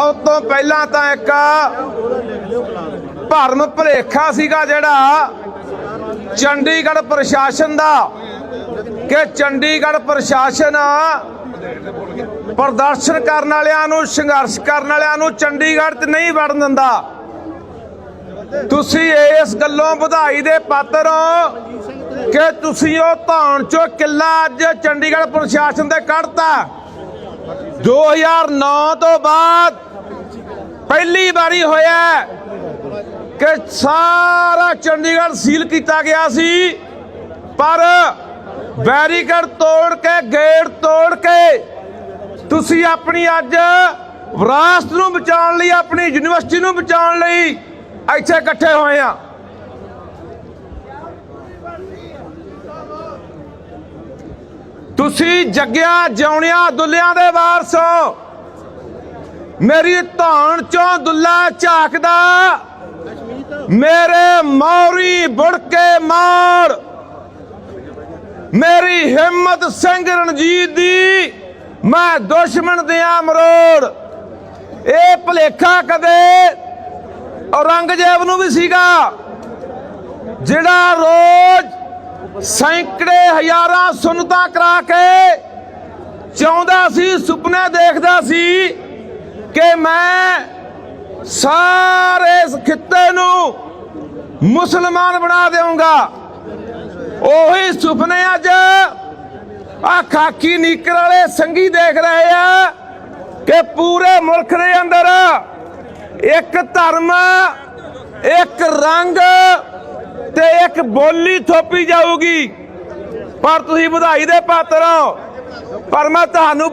ਸਭ ਤੋਂ ਪਹਿਲਾਂ ਤਾਂ ਇੱਕ ਭਰਮ ਭੁਲੇਖਾ ਸੀਗਾ ਜਿਹੜਾ ਚੰਡੀਗੜ੍ਹ ਪ੍ਰਸ਼ਾਸਨ ਦਾ, ਕਿ ਚੰਡੀਗੜ੍ਹ ਪ੍ਰਸ਼ਾਸਨ ਪ੍ਰਦਰਸ਼ਨ ਕਰਨ ਵਾਲਿਆਂ ਨੂੰ, ਸੰਘਰਸ਼ ਕਰਨ ਵਾਲਿਆਂ ਨੂੰ ਚੰਡੀਗੜ੍ਹ 'ਚ ਨਹੀਂ ਵੜਨ ਦਿੰਦਾ। ਤੁਸੀਂ ਇਸ ਗੱਲੋਂ ਵਧਾਈ ਦੇ ਪਾਤਰ ਹੋ ਕਿ ਤੁਸੀਂ ਉਹ ਧੌਣ ਚੋਂ ਕਿੱਲਾ ਅੱਜ ਚੰਡੀਗੜ੍ਹ ਪ੍ਰਸ਼ਾਸਨ ਦੇ ਕੱਢਤਾ। 2009 ਤੋਂ ਬਾਅਦ ਪਹਿਲੀ ਵਾਰੀ ਹੋਇਆ ਕਿ ਸਾਰਾ ਚੰਡੀਗੜ੍ਹ ਸੀਲ ਕੀਤਾ ਗਿਆ ਸੀ, ਪਰ ਬੈਰੀਕੇਡ ਤੋੜ ਕੇ, ਗੇਟ ਤੋੜ ਕੇ ਤੁਸੀਂ ਆਪਣੀ ਅੱਜ ਵਿਰਾਸਤ ਨੂੰ ਬਚਾਉਣ ਲਈ, ਆਪਣੀ ਯੂਨੀਵਰਸਿਟੀ ਨੂੰ ਬਚਾਉਣ ਲਈ ਇੱਥੇ ਇਕੱਠੇ ਹੋਏ ਆ। ਤੁਸੀਂ ਜੱਗਿਆ ਜਿਉਣਿਆ ਦੁੱਲਿਆਂ ਦੇ ਵਾਰਸ ਹੋ। ਮੇਰੀ ਧੌਣ ਚੋਂ ਦੁੱਲਾ ਝਾਕਦਾ। ਮੇਰੇ ਮੌਰੀ ਬੁੜ ਮਾਰ। ਮੇਰੀ ਹਿੰਮਤ ਸਿੰਘ ਰਣਜੀਤ ਦੀ, ਮੈਂ ਦੁਸ਼ਮਣ ਦਿਆਂ ਮਰੋੜ ਇਹ ਭਲੇਖਾ ਕਦੇ ਔਰੰਗਜ਼ੇਬ ਨੂੰ ਵੀ ਸੀਗਾ, ਜਿਹੜਾ ਰੋਜ਼ ਸੈਂਕੜੇ ਹਜ਼ਾਰਾਂ ਸੁਨਤਾਂ ਕਰਾ ਕੇ ਚਾਹੁੰਦਾ ਸੀ, ਸੁਪਨੇ ਦੇਖਦਾ ਸੀ। ਕਿ ਮੈਂ ਸਾਰੇ ਇਸ ਖਿੱਤੇ ਨੂੰ ਮੁਸਲਮਾਨ ਬਣਾ ਦੇਵਾਂਗਾ। ਉਹੀ ਸੁਪਨੇ ਅੱਜ ਆ ਖਾਕੀ ਨੀਕਰ ਵਾਲੇ ਸੰਗੀ ਦੇਖ ਰਹੇ ਆ ਕਿ ਪੂਰੇ ਮੁਲਕ ਦੇ ਅੰਦਰ ਇੱਕ ਧਰਮ, ਇੱਕ ਰੰਗ ਤੇ ਇੱਕ ਬੋਲੀ ਥੋਪੀ ਜਾਊਗੀ। ਪਰ ਤੁਸੀਂ ਵਧਾਈ ਦੇ ਪਾਤਰ ਹੋ। ਪਰ ਮੈਂ ਤੁਹਾਨੂੰ